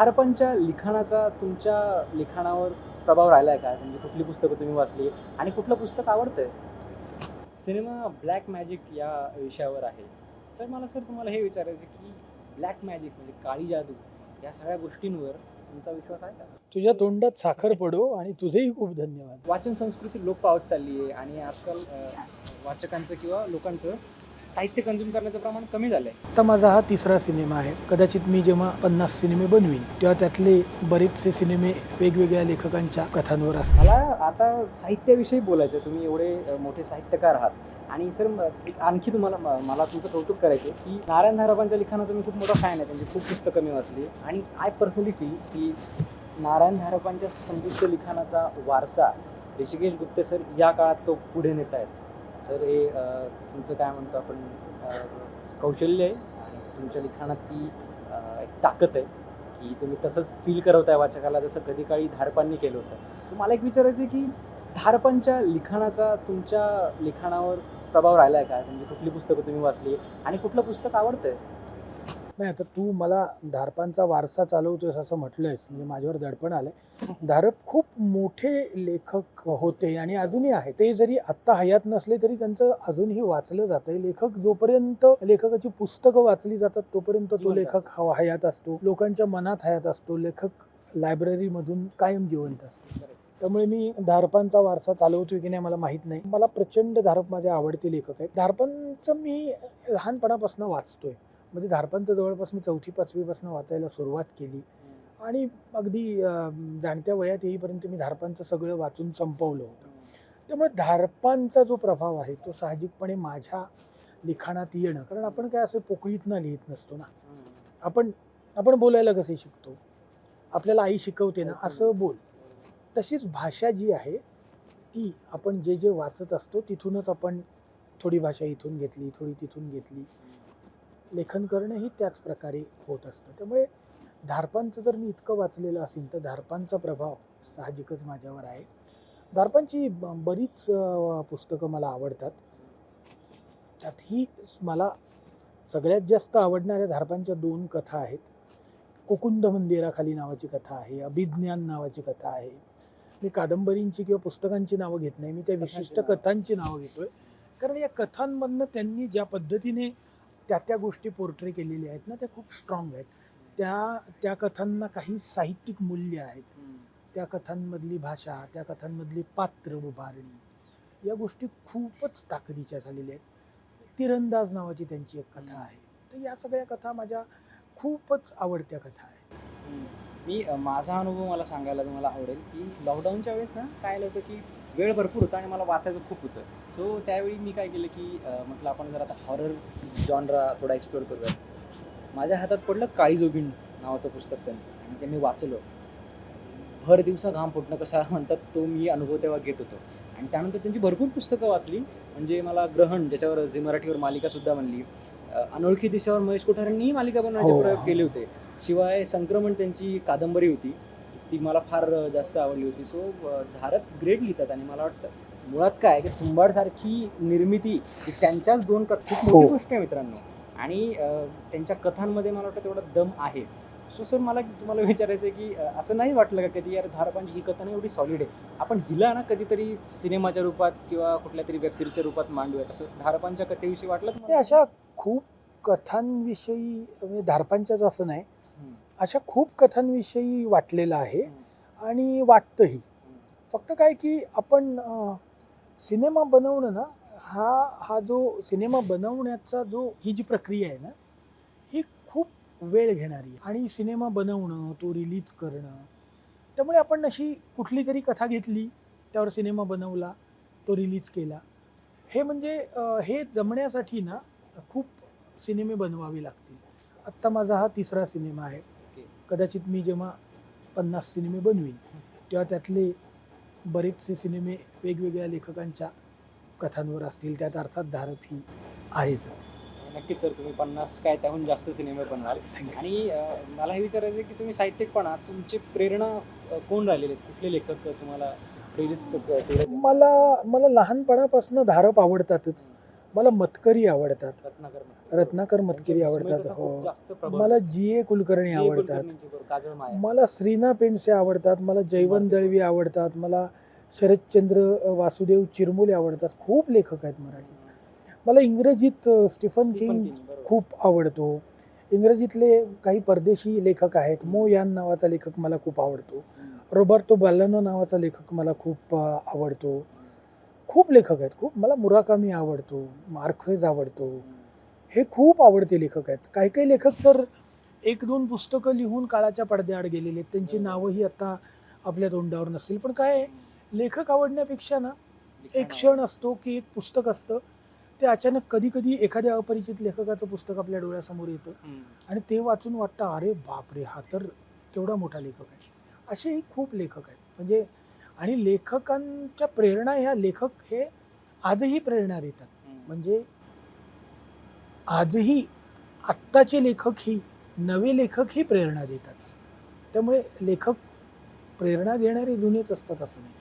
धारपांच्या लिखाणाचा तुमच्या लिखाणावर प्रभाव राहिला आहे का? म्हणजे कुठली पुस्तकं तुम्ही वाचली? आणि कुठलं पुस्तक आवडतंय? सिनेमा ब्लॅक मॅजिक या विषयावर आहे. तर मला सर तुम्हाला हे विचारायचं की ब्लॅक मॅजिक म्हणजे काळी जादू या सगळ्या गोष्टींवर तुमचा विश्वास आहे का? तुझ्या तोंडात साखर पडो आणि तुझेही खूप धन्यवाद. वाचन संस्कृती लोप पावत चालली आहे आणि आजकाल वाचकांचं किंवा लोकांचं साहित्य कंझ्युम करण्याचं प्रमाण कमी झालं आहे आता माझा हा तिसरा सिनेमा आहे. कदाचित मी जेव्हा पन्नास सिनेमे बनवीन तेव्हा त्यातले बरेचसे सिनेमे वेगवेगळ्या लेखकांच्या कथांवर असतात. मला आता साहित्याविषयी बोलायचं आहे. तुम्ही एवढे मोठे साहित्यकार आहात. आणि सर आणखी तुम्हाला मला तुमचं कौतुक करायचं आहे की नारायण धारपांच्या लिखाणाचा मी खूप मोठा फॅन आहे. त्यांची खूप पुस्तकं मी वाचली. आणि आय पर्सनली फील की नारायण धारपांच्या समृद्ध लिखाणाचा वारसा ऋषिकेश गुप्ते सर या काळात तो पुढे नेत आहेत सर हे तुमचं काय म्हणतो आपण कौशल्य आहे आणि तुमच्या लिखाणात ती एक ताकद आहे की तुम्ही तसंच फील करवताय वाचकाला जसं कधी काळी धारपांनी केलं होतं. मला एक विचारायचं आहे की धारपांच्या लिखाणाचा तुमच्या लिखाणावर प्रभाव राहिला आहे का? म्हणजे कुठली पुस्तकं तुम्ही वाचली? आणि कुठलं पुस्तक आवडतं आहे नाही आता तू मला धारपांचा वारसा चालवतोयस असं म्हटलंयस म्हणजे माझ्यावर दडपण आलंय. धारप खूप मोठे लेखक होते आणि अजूनही आहे. ते जरी आत्ता हयात नसले तरी त्यांचं अजूनही वाचलं जातंय. लेखक जोपर्यंत लेखकाची पुस्तकं वाचली जातात तोपर्यंत तो लेखक ह- हयात असतो. लोकांच्या मनात हयात असतो. लेखक लायब्ररीमधून कायम जिवंत असतो. त्यामुळे मी धारपांचा वारसा चालवतोय की नाही मला माहीत नाही. मला प्रचंड धारप माझे आवडते लेखक आहेत. धारपांचं मी लहानपणापासून वाचतोय. म्हणजे धारपांचं जवळपास मी चौथी पाचवीपासून वाचायला सुरुवात केली. आणि अगदी जाणत्या वयात येईपर्यंत मी धारपांचं सगळं वाचून संपवलं होतं. त्यामुळे धारपांचा जो प्रभाव आहे तो साहजिकपणे माझ्या लिखाणात येणं कारण आपण काय असं पोकळीतनं लिहित नसतो ना. आपण आपण बोलायला कसे शिकतो? आपल्याला आई शिकवते ना असं बोल. तशीच भाषा जी आहे ती आपण जे जे वाचत असतो तिथूनच आपण थोडी भाषा इथून घेतली थोडी तिथून घेतली. लेखन करणंही त्याच प्रकारे होत असतं. त्यामुळे धारपांचं जर मी इतकं वाचलेलं असेल तर धारपांचा प्रभाव साहजिकच माझ्यावर आहे. धारपांची बरीच पुस्तकं मला आवडतात. त्यातही मला सगळ्यात जास्त आवडणाऱ्या धारपांच्या दोन कथा आहेत. कुकुंद मंदिराखाली नावाची कथा आहे अभिज्ञान नावाची कथा आहे. मी कादंबरींची किंवा पुस्तकांची नावं घेत नाही मी त्या विशिष्ट. कथांची नावं घेतोय. कारण या कथांमधनं त्यांनी ज्या पद्धतीने त्या त्या गोष्टी पोर्ट्रे केलेल्या आहेत ना त्या खूप स्ट्रॉंग आहेत. त्या त्या कथांना काही साहित्यिक मूल्य आहेत. त्या कथांमधली भाषा त्या कथांमधली पात्र उभारणी या गोष्टी खूपच ताकदीच्या झालेल्या आहेत. तिरंदाज नावाची त्यांची एक कथा आहे. तर या सगळ्या कथा माझ्या खूपच आवडत्या कथा आहेत. मी माझा अनुभव मला सांगायला तुम्हाला आवडेल की लॉकडाऊनच्या वेळेस ना काय होतं की वेळ भरपूर होता आणि मला वाचायचं खूप होतं. सो त्यावेळी मी काय केलं की म्हटलं आपण जर आता हॉरर जॉनरा थोडा एक्सप्लोर करूया माझ्या हातात पडलं काळी जोगीण नावाचं पुस्तक त्यांचं आणि ते मी वाचलं. भर दिवसा घाम फुटणं कसा म्हणतात तो मी अनुभव तेव्हा घेत होतो. आणि त्यानंतर त्यांची भरपूर पुस्तकं वाचली. म्हणजे मला ग्रहण ज्याच्यावर झी मराठीवर मालिकासुद्धा बनली अ, अनोळखी दिशेवर महेश कोठारेंनी मालिका बनवण्याचे हो. प्रयोग केले होते. शिवाय संक्रमण त्यांची कादंबरी होती. ती मला फार जास्त आवडली होती सो धारप ग्रेट लिहितात आणि मला वाटतं मुळात काय की तुंबाडसारखी निर्मिती त्यांच्याच दोन कथा खूप मोठी हो. गोष्ट आहे मित्रांनो आणि त्यांच्या कथांमध्ये मला वाटतं तेवढा दम आहे सो सर मला तुम्हाला विचारायचं आहे की असं नाही वाटलं का कधी यार धारपांची ही कथा ना एवढी सॉलिड आहे आपण हिला ना कधीतरी सिनेमाच्या रूपात किंवा कुठल्या तरी वेबसिरीजच्या रूपात मांडूयात असं धारपांच्या कथेविषयी वाटलं ते? अशा खूप कथांविषयी म्हणजे धारपांच्याच असं नाही. अशा खूप कथांविषयी वाटलेलं आहे आणि वाटतंही. फक्त काय की आपण सिनेमा बनवणं ना हा हा जो सिनेमा बनवण्याचा जो ही जी प्रक्रिया आहे ना ही खूप वेळ घेणारी आहे. आणि सिनेमा बनवणं तो रिलीज करणं त्यामुळे आपण अशी कुठली तरी कथा घेतली त्यावर सिनेमा बनवला तो रिलीज केला हे म्हणजे हे जमण्यासाठी ना खूप सिनेमे बनवावे लागतील. आत्ता माझा हा तिसरा सिनेमा आहे. कदाचित मी जेव्हा पन्नास सिनेमे बनवीन तेव्हा त्यातले बरेचसे सिनेमे वेगवेगळ्या लेखकांच्या कथांवर असतील त्यात अर्थात धारप ही आहेतच. नक्कीच सर तुम्ही पन्नास काय त्याहून जास्त सिनेमे बनवाल. थँक्यू. आणि मला हे विचारायचं की तुम्ही साहित्यिकपणा तुमची प्रेरणा कोण राहिलेले आहेत? कुठले लेखक तुम्हाला प्रेरित? मला मला लहानपणापासून धारप आवडतातच. मला मतकरी आवडतात. रत्नाकर रत्नाकर मतकरी त्यांच्या आवडतात हो. मला जी. ए. कुलकर्णी. आवडतात. मला श्रीना पेंडसे आवडतात मला जयवंत दळवी आवडतात मला शरदचंद्र वासुदेव चिरमुले आवडतात. खूप लेखक आहेत मराठीत. मला इंग्रजीत स्टीफन किंग. खूप आवडतो. इंग्रजीतले काही परदेशी लेखक आहेत. मो. यान नावाचा लेखक मला खूप आवडतो. रोबर्टो बॅलनो नावाचा लेखक मला खूप आवडतो. खूप लेखक आहेत. खूप मला मुराकामी आवडतो मार्क्वेज आवडतो. हे खूप आवडते लेखक आहेत. काही काही लेखक तर एक दोन पुस्तकं लिहून काळाच्या पडद्याआड गेलेले आहेत. त्यांची नावंही आता आपल्या तोंडावर नसतील. पण काय लेखक आवडण्यापेक्षा ना एक क्षण असतो की एक पुस्तक असतं. ते अचानक कधी कधी एखाद्या अपरिचित लेखकाचं पुस्तक आपल्या डोळ्यासमोर येतं. आणि ते वाचून वाटतं अरे बापरे हा तर केवढा मोठा लेखक आहे. असेही खूप लेखक आहेत. म्हणजे आणि लेखकांच्या प्रेरणा ह्या लेखक हे आजही प्रेरणा देतात. म्हणजे आजही आत्ताचे लेखक ही नवे लेखक ही प्रेरणा देतात. त्यामुळे लेखक प्रेरणा देणारे जुनेच असतात असं नाही.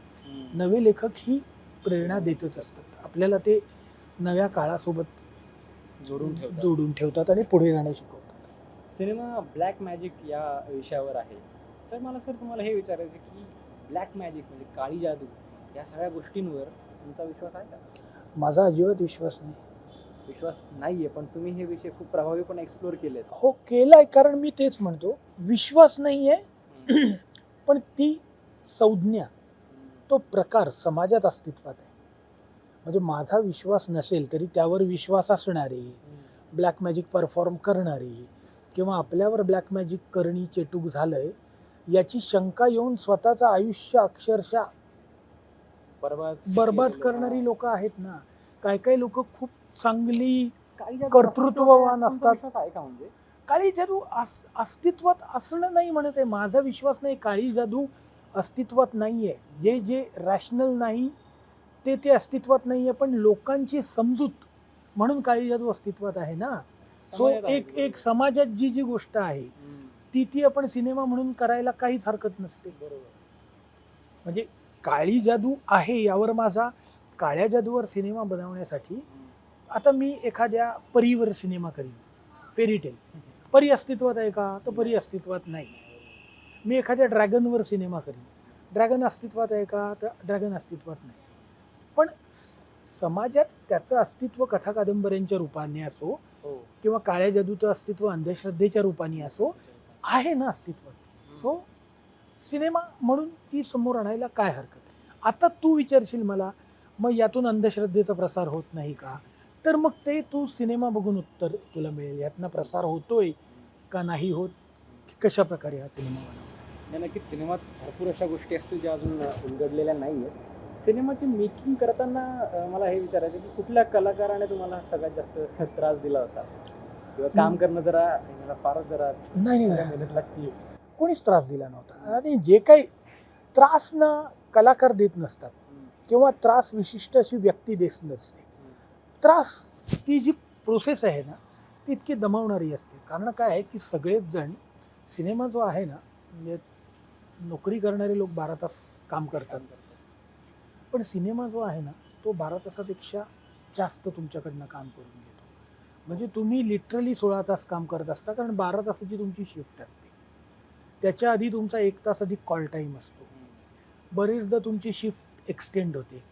नवे लेखक ही प्रेरणा देतच असतात. आपल्याला ते नव्या काळासोबत जोडून ठेवतात. जोडून ठेवतात आणि पुढे जाणे शिकवतात. सिनेमा ब्लॅक मॅजिक या विषयावर आहे. तर मला सर तुम्हाला हे विचारायचं की ब्लॅक मॅजिक म्हणजे काळी जादू या सगळ्या गोष्टींवर तुमचा विश्वास आहे का? माझा अजिबात विश्वास नाही. विश्वास नाहीये पण तुम्ही हे विषय खूप प्रभावीपणे एक्सप्लोर केलेत. हो केलाय कारण मी तेच म्हणतो. विश्वास नाही आहे पण ती संज्ञा तो प्रकार समाजात अस्तित्वात आहे. म्हणजे माझा विश्वास नसेल तरी त्यावर विश्वास असणारे ब्लॅक मॅजिक परफॉर्म करणारे किंवा आपल्यावर ब्लॅक मॅजिक करणी चेटूक झालंय याची शंका येऊन स्वतःचं आयुष्य अक्षरशः बरबाद. करणारी लोक आहेत ना काही काही लोक खूप चांगली कर्तृत्ववान असतात. विश्वास आहे का म्हणजे काळी जादू अस अस्तित्वात असणं नाही म्हणत आहे माझा विश्वास नाही काळी जादू अस्तित्वात नाही आहे जे जे रॅशनल नाही ते ते अस्तित्वात नाही आहे पण लोकांची समजूत म्हणून काळी जादू अस्तित्वात आहे ना सो एक. एक समाजात जी जी गोष्ट आहे. ती ती आपण सिनेमा म्हणून करायला काहीच हरकत नसते. बरोबर. म्हणजे काळी जादू आहे यावर माझा काळ्या जादूवर सिनेमा बनवण्यासाठी. आता मी एखाद्या परीवर सिनेमा करीन. फेरीटेल परी अस्तित्वात आहे का? तर परी अस्तित्वात नाही. मी एखाद्या ड्रॅगनवर सिनेमा करीन. ड्रॅगन अस्तित्वात आहे का? तर ड्रॅगन अस्तित्वात नाही. पण समाजात त्याचं अस्तित्व कथा कादंबऱ्यांच्या रूपाने असो हो. किंवा काळ्या जादूचं अस्तित्व अंधश्रद्धेच्या रूपाने असो आहे ना अस्तित्वात. सो सिनेमा म्हणून ती समोर आणायला काय हरकत आहे? आता तू विचारशील मला मग यातून अंधश्रद्धेचा प्रसार होत नाही का? तर मग ते तू सिनेमा बघून उत्तर तुला मिळेल. यातनं प्रसार होतोय का नाही होत? की कशा प्रकारे हा सिनेमा बनवला? नक्कीच सिनेमात भरपूर अशा गोष्टी असतील ज्या अजून उलगडलेल्या नाही आहेत सिनेमाची मेकिंग करताना मला हे विचारायचं की कुठल्या कलाकाराने तुम्हाला सगळ्यात जास्त त्रास दिला होता? किंवा काम करणं जरा मला फारच जरा नाही नाही. मेहनत लागते. कोणीच त्रास दिला नव्हता. आणि जे काही त्रास ना कलाकार देत नसतात किंवा त्रास विशिष्ट अशी व्यक्ती देत नसते. त्रास ती जी प्रोसेस आहे ना ती इतकी दमवणारी असते. कारण काय आहे की सगळेच जण सिनेमा जो आहे ना म्हणजे नोकरी करणारे लोक बारा तास काम करतात. पण सिनेमा जो आहे ना तो बारा तासापेक्षा जास्त तुमच्याकडनं काम करून म्हणजे तुम्ही लिटरली सोळा तास काम करत असता कारण बारा तासाची तुमची शिफ्ट असते. त्याच्या आधी तुमचा एक तास अधिक कॉल टाईम असतो. बरेचदा तुमची शिफ्ट एक्सटेंड होते.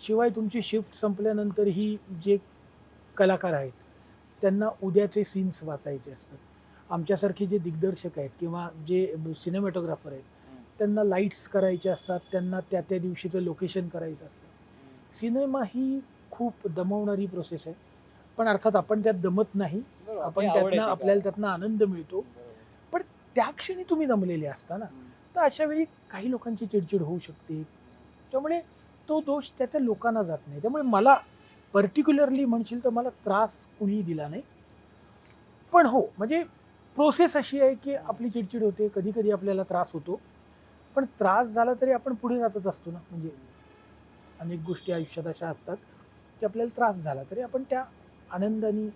शिवाय तुमची शिफ्ट संपल्यानंतरही जे कलाकार आहेत त्यांना उद्याचे सीन्स वाचायचे असतात. आमच्यासारखे जे दिग्दर्शक आहेत किंवा जे सिनेमॅटोग्राफर आहेत त्यांना लाईट्स करायचे असतात त्यांना त्या त्या दिवशीचं लोकेशन करायचं असतं. सिनेमा ही खूप दमवणारी प्रोसेस आहे. पण अर्थात आपण त्यात दमत नाही. आपण त्यातनं आपल्याला त्यातनं आनंद मिळतो. त्या क्षणी तुम्ही दमलेले असता ना तर अशा वेळी काही लोकांची चिडचिड होऊ शकते. त्यामुळे तो दोष त्या त्या लोकांना जात नाही. त्यामुळे मला पर्टिक्युलरली म्हणशील तर मला त्रास कुणीही दिला नाही. पण हो म्हणजे प्रोसेस अशी आहे की आपली चिडचिड होते कधी कधी आपल्याला त्रास होतो. पण त्रास झाला तरी आपण पुढे जातच असतो ना. म्हणजे अनेक गोष्टी आयुष्यात अशा असतात की आपल्याला त्रास झाला तरी आपण त्या आनंदाने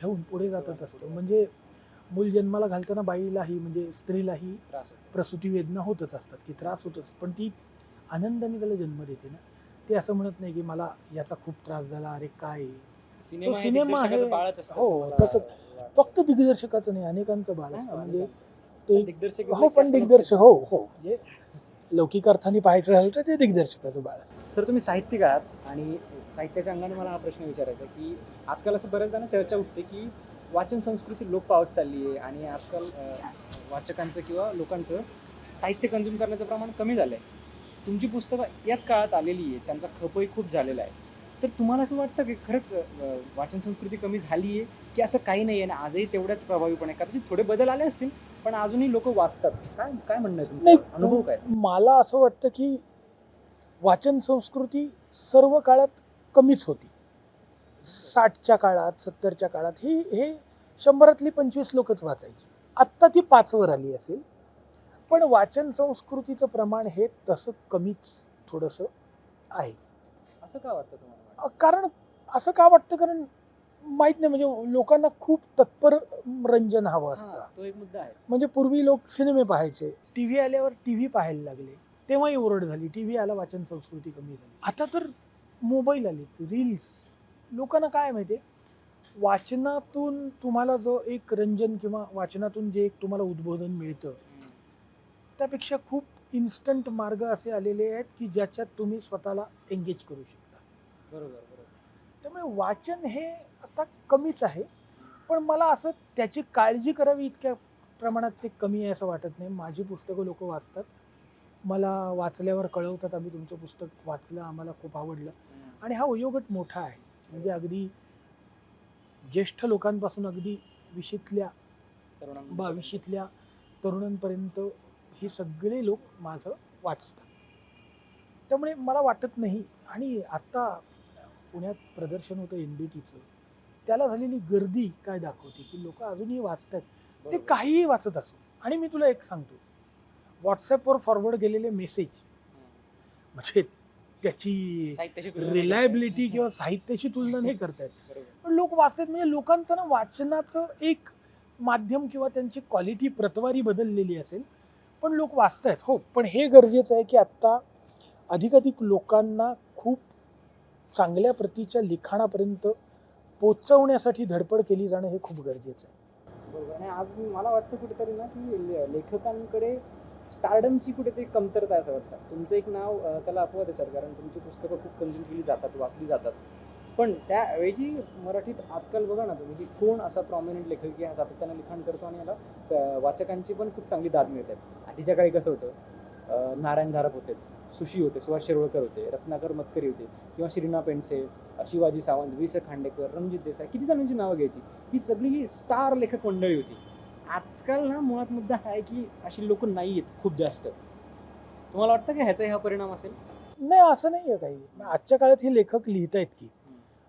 घेऊन पुढे जातच असतो म्हणजे मूल जन्माला घालताना बाईलाही म्हणजे स्त्रीलाही प्रसूती वेदना होतच असतात की त्रास होतच पण ती आनंदाने त्याला जन्म देते ना ते असं म्हणत नाही की मला याचा खूप त्रास झाला अरे काय आहे. सिनेमा So, हे तसं-. फक्त दिग्दर्शकाचं नाही अनेकांचं बाल हा, असतं म्हणजे. ते दिग्दर्शक हो पण दिग्दर्शक हो हो म्हणजे लौकिक अर्थाने पाहायचं झालं तर ते दिग्दर्शकाचं बाळ. सर तुम्ही साहित्यिक आहात आणि साहित्याच्या अंगाने मला हा प्रश्न विचारायचा आहे की आजकाल असं बऱ्याच बऱ्याचदा चर्चा उठते की वाचन संस्कृती लोप पावत चालली आहे आणि आजकाल वाचकांचं किंवा लोकांचं साहित्य कंझ्युम करण्याचं प्रमाण कमी झालं आहे तुमची पुस्तकं याच काळात आलेली आहे त्यांचा खपही खूप झालेला आहे. तर तुम्हाला असं वाटतं की खरंच वाचन संस्कृती कमी झाली आहे की असं काही नाही आहे आणि आजही तेवढ्याच प्रभावीपणे कदाचित थोडे बदल आले असतील? पण अजूनही लोक वाचतात. काय काय म्हणणं आहे नाही अनुभव काय? मला असं वाटतं की वाचन संस्कृती सर्व काळात कमीच होती. साठच्या काळात सत्तरच्या काळात ही हे शंभरातली पंचवीस लोकच वाचायची. आत्ता ती पाचवर आली असेल. पण वाचन संस्कृतीचं प्रमाण हे तसं कमीच थोडंसं आहे. असं का वाटतं तुम्हाला? अ, कारण असं का वाटतं? कारण माहीत नाही म्हणजे लोकांना खूप तत्पर रंजन हवं असतं. तो एक मुद्दा आहे. म्हणजे पूर्वी लोक सिनेमे पाहायचे टी व्ही आल्यावर टी व्ही पाहायला लागले तेव्हाही ओरड झाली टी व्ही आला वाचन संस्कृती कमी झाली. आता तर मोबाईल आलेत रील्स. लोकांना काय माहिती आहे वाचनातून तुम्हाला जो एक रंजन किंवा वाचनातून जे एक तुम्हाला उद्बोधन मिळतं त्यापेक्षा खूप इन्स्टंट मार्ग असे आलेले आहेत की ज्याच्यात तुम्ही स्वतःला एंगेज करू शकता. बरोबर बरोबर. त्यामुळे वाचन हे आता कमीच आहे. पण मला असं त्याची काळजी करावी इतक्या प्रमाणात ते कमी आहे असं वाटत नाही. माझी पुस्तकं लोक वाचतात. मला वाचल्यावर कळवतात आम्ही तुमचं पुस्तक वाचलं आम्हाला खूप आवडलं. आणि हा वयोगट मोठा आहे. म्हणजे अगदी ज्येष्ठ लोकांपासून अगदी विशीतल्या बावीशीतल्या तरुणांपर्यंत ही सगळे लोक माझं वाचतात. त्यामुळे मला वाटत नाही. आणि आत्ता पुण्यात प्रदर्शन होतं एन बी टीचं त्याला झालेली गर्दी काय दाखवते की लोक अजूनही वाचतात ते बरोबर. काहीही वाचत असो. आणि मी तुला एक सांगतो व्हॉट्सॲपवर फॉरवर्ड केलेले मेसेज. म्हणजे त्याची रिलायबिलिटी किंवा साहित्याशी तुलना नाही करतायत. पण लोक वाचतात म्हणजे लोकांचं ना वाचनाचं एक माध्यम किंवा त्यांची क्वालिटी प्रतवारी बदललेली असेल. पण लोक वाचतायत. हो पण हे गरजेचं आहे की आत्ता अधिकाधिक लोकांना खूप चांगल्या प्रतीच्या लिखाणापर्यंत पोचवण्यासाठी धडपड केली जाणं हे खूप गरजेचं आहे. बरोबर. आणि आज मी- मला वाटतं कुठेतरी ना की ले- लेखकांकडे स्टार्डमची कुठेतरी कमतरता आहे असं वाटतं. तुमचं एक नाव अं, त्याला अपवाद आहे सर कारण तुमची पुस्तकं खूप कंझ्युम केली जातात वाचली जातात. पण त्याऐवजी मराठीत आजकाल बघा ना तुम्ही की कोण असा प्रॉमिनंट लेखक की हा सातत्यानं लिखाण करतो आणि याला अं, वाचकांची पण खूप चांगली दाद मिळते. आधीच्या काळी कसं होतं नारायण धारप होतेच सुशी होते सुभाष शिरोळकर होते रत्नाकर मतकरी होते किंवा श्रीना पेंडसे शिवाजी सावंत वि स खांडेकर रणजित देसाई किती जणांची नावं घ्यायची? ही सगळी स्टार लेखक मंडळी होती. आजकाल ना मुळात मुद्दा हा आहे की अशी लोक नाही आहेत खूप जास्त. तुम्हाला वाटतं की ह्याचाही हा परिणाम असेल? नाही असं नाही आहे काही. आजच्या काळात हे लेखक लिहित आहेत की.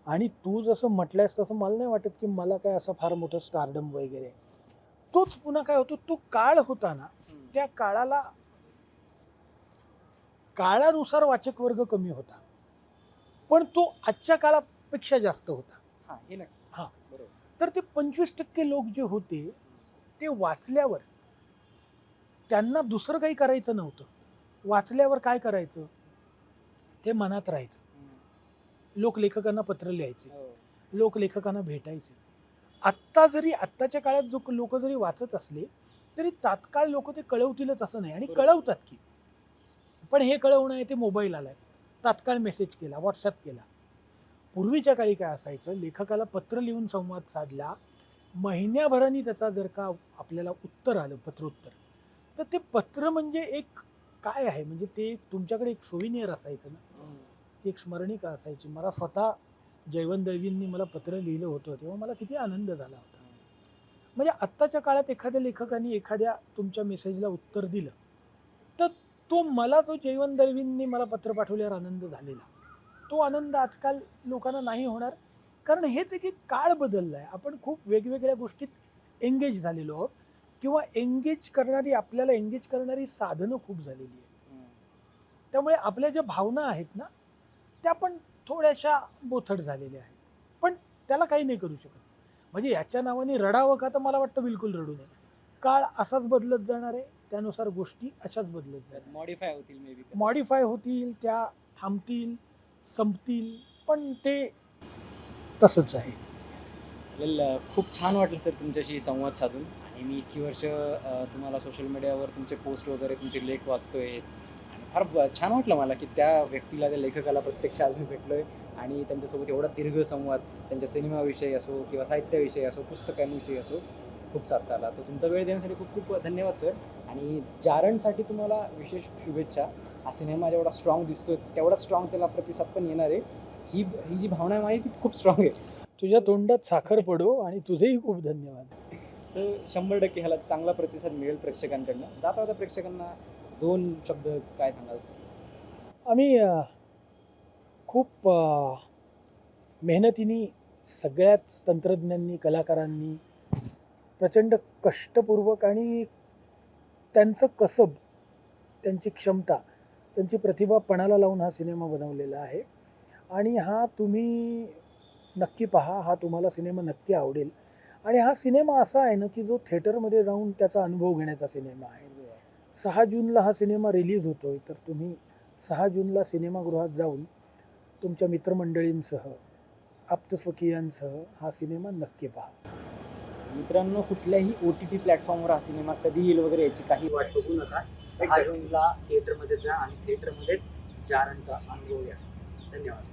आणि तू जसं म्हटलंयस तसं मला नाही वाटत की मला काय असं फार मोठं स्टारडम वगैरे. तोच पुन्हा काय होतो? तो काळ होता ना त्या काळाला काळानुसार वाचक वर्ग कमी होता. पण तो आजच्या काळापेक्षा जास्त होता. हा नक्की. बरोबर. तर ते पंचवीस टक्के लोक जे होते ते वाचल्यावर त्यांना दुसरं काही करायचं नव्हतं. वाचल्यावर काय करायचं? ते मनात राहायचं. हम्म. लोक लेखकांना पत्र लिहायचे. हो. लोक लेखकांना भेटायचे. आत्ता जरी आत्ताच्या काळात जो लोक जरी वाचत असले तरी तात्काळ लोक ते कळवतीलच असं नाही. आणि. कळवतात की. पण हे कळवणं आहे ते मोबाईल आलाय. तात्काळ मेसेज केला व्हॉट्सअप केला. पूर्वीच्या काळी काय असायचं लेखकाला पत्र लिहून संवाद साधला महिन्याभराने त्याचा जर का आपल्याला उत्तर आलं पत्रोत्तर तर ते पत्र म्हणजे एक काय आहे? म्हणजे ते एक तुमच्याकडे एक सोविनियर असायचं ना. ती एक स्मरणिका असायची. मला स्वतः जयवंत दळवींनी मला पत्र लिहिलं होतं तेव्हा मला किती आनंद झाला होता. म्हणजे आत्ताच्या काळात एखाद्या लेखकाने एखाद्या तुमच्या मेसेजला उत्तर दिलं तो मला जो जयवंत दळवींनी मला पत्र पाठवल्यावर आनंद झालेला. तो आनंद आजकाल लोकांना नाही होणार. कारण हेच एक एक काळ बदलला आहे आपण खूप वेगवेगळ्या गोष्टीत एंगेज झालेलो आहोत. किंवा एंगेज करणारी आपल्याला एंगेज करणारी साधनं खूप झालेली आहेत. त्यामुळे आपल्या ज्या भावना आहेत ना त्या पण थोड्याशा बोथट झालेल्या आहेत. पण त्याला काही नाही करू शकत. म्हणजे याच्या नावाने रडावं का तर मला वाटतं बिलकुल रडू नये. काळ असाच बदलत जाणार आहे. त्यानुसार गोष्टी अशाच बदलत जाणार मॉडीफाय होतील मे बी मॉडीफाय होतील त्या थांबतील संपतील पण ते तसंच आहे. खूप छान वाटलं सर तुमच्याशी संवाद साधून. आणि मी इतकी वर्ष तुम्हाला सोशल मीडियावर तुमचे पोस्ट वगैरे तुमचे लेख वाचतोय. आणि फार छान वाटलं मला की त्या व्यक्तीला त्या लेखकाला प्रत्यक्ष आज मी भेटलोय. आणि त्यांच्यासोबत एवढा दीर्घ संवाद त्यांच्या सिनेमाविषयी असो किंवा साहित्याविषयी असो पुस्तकांविषयी असो खूप साधता आला. तर तुमचा वेळ देण्यासाठी खूप खूप धन्यवाद सर. आणि जारणसाठी तुम्हाला विशेष शुभेच्छा. हा सिनेमा जेवढा स्ट्रॉंग दिसतोय तेवढा स्ट्रॉंग त्याला प्रतिसाद पण येणार आहे. ही ही जी भावना आहे माझी ती खूप स्ट्रॉंग आहे. तुझ्या तोंडात साखर पडो आणि तुझेही खूप धन्यवाद. तर शंभर टक्के ह्याला चांगला प्रतिसाद मिळेल प्रेक्षकांकडनं. जाता जाता प्रेक्षकांना दोन शब्द काय सांगाल सर? आम्ही अ, खूप अ, मेहनतीने सगळ्याच तंत्रज्ञांनी कलाकारांनी प्रचंड कष्टपूर्वक आणि त्यांचं कसब त्यांची क्षमता त्यांची प्रतिभा पणाला लावून हा सिनेमा बनवलेला आहे. आणि हा तुम्ही नक्की पहा हा तुम्हाला सिनेमा नक्की आवडेल. आणि हा सिनेमा असा आहे ना की जो थिएटरमध्ये जाऊन त्याचा अनुभव घेण्याचा सिनेमा आहे. सहा जूनला हा सिनेमा रिलीज होतो आहे तर तुम्ही सहा जूनला सिनेमागृहात जाऊन तुमच्या मित्रमंडळींसह आप्तस्वकीयांसह हा सिनेमा नक्की पहा. मित्रांनो कुठल्याही ओ टी टी प्लॅटफॉर्मवर हा सिनेमा कधी येईल वगैरे याची काही वाट बघू नका. सहा जूनला थिएटरमध्ये जा आणि थिएटरमध्येच जारांचा अनुभव घ्या. धन्यवाद.